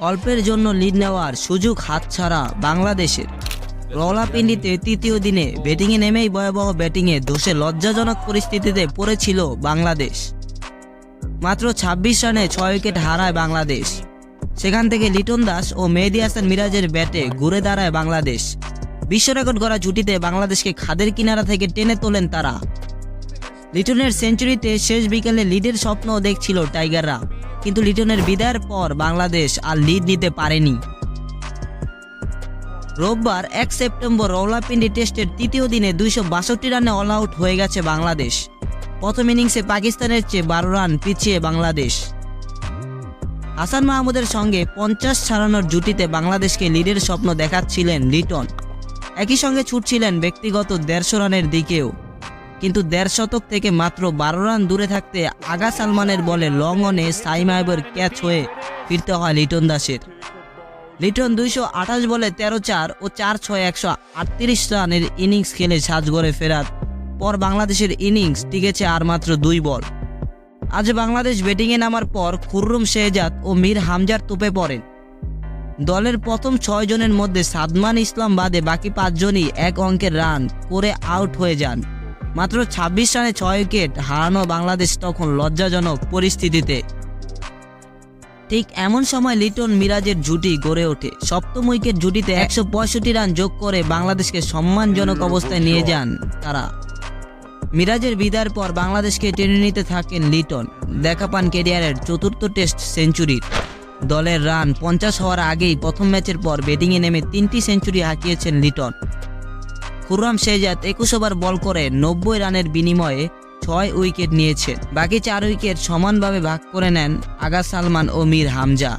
অল্পের জন্য লিড নেওয়ার সুযোগ হাতছাড়া বাংলাদেশের। রওলাপিন্ডিতে তৃতীয় দিনে ব্যাটিংয়ে নেমেই ভয়াবহ ব্যাটিংয়ে দোষে লজ্জাজনক পরিস্থিতিতে পড়েছিল বাংলাদেশ। মাত্র ২৬ রানে ছয় উইকেট হারায় বাংলাদেশ। সেখান থেকে লিটন দাস ও মেহেদি হাসান মিরাজের ব্যাটে ঘুরে দাঁড়ায় বাংলাদেশ। বিশ্ব রেকর্ড গড়া জুটিতে বাংলাদেশকে খাদের কিনারা থেকে টেনে তোলেন তারা। লিটনের সেঞ্চুরিতে শেষ বিকেলে লিডের স্বপ্নও দেখছিল টাইগাররা। কিন্তু লিটনের বিদায়ের পর বাংলাদেশ আর লিড নিতে পারেনি। রোববার এক সেপ্টেম্বর রওলাপিন্ডি টেস্টের তৃতীয় দিনে দুইশো বাষট্টি রানে অল আউট হয়ে গেছে বাংলাদেশ। প্রথম ইনিংসে পাকিস্তানের চেয়ে বারো রান পিছিয়ে বাংলাদেশ। হাসান মাহমুদের সঙ্গে পঞ্চাশ ছাড়ানোর জুটিতে বাংলাদেশকে লিডের স্বপ্ন দেখাচ্ছিলেন লিটন। একই সঙ্গে ছুটছিলেন ব্যক্তিগত দেড়শো রানের দিকেও। কিন্তু দেড় শতক থেকে মাত্র বারো রান দূরে থাকতে আগা সালমানের বলে লং অনে সাই মাইবের ক্যাচ হয়ে ফিরতে হয় লিটন দাসের। লিটন দুইশো আঠাশ বলে তেরো চার ও চার ছয় একশো আটত্রিশ রানের ইনিংস খেলে সাজগড়ে ফেরার পর বাংলাদেশের ইনিংস টিকেছে আর মাত্র দুই বল। আজ বাংলাদেশ ব্যাটিংয়ে নামার পর খুররুম শেহজাদ ও মীর হামজার তোপে পড়েন। দলের প্রথম ছয় জনের মধ্যে সাদমান ইসলাম বাদে বাকি পাঁচজনই এক অঙ্কের রান করে আউট হয়ে যান। মাত্র ২৬ রানে ছয় উইকেট হারানো বাংলাদেশ তখন লজ্জাজনক পরিস্থিতিতে। ঠিক এমন সময় লিটন মিরাজের জুটি গড়ে ওঠে। সপ্তম উইকেট জুটিতে একশো পঁয়ষট্টি রান যোগ করে বাংলাদেশকে সম্মানজনক অবস্থায় নিয়ে যান তারা। মিরাজের বিদায়ের পর বাংলাদেশকে টেনে নিতে থাকেন লিটন। দেখা পান কেরিয়ারের চতুর্থ টেস্ট সেঞ্চুরির। দলের রান পঞ্চাশ হওয়ার আগেই প্রথম ম্যাচের পর ব্যাটিংয়ে নেমে তিনটি সেঞ্চুরি হাঁকিয়েছেন লিটন। খুররাম শেহজাদ একুশ ওভার বল করে নব্বই রানের বিনিময়ে ছয় উইকেট নিয়েছেন বাকি চার উইকেট সমানভাবে ভাগ করে নেন আগা সালমান ও মীর হামজা।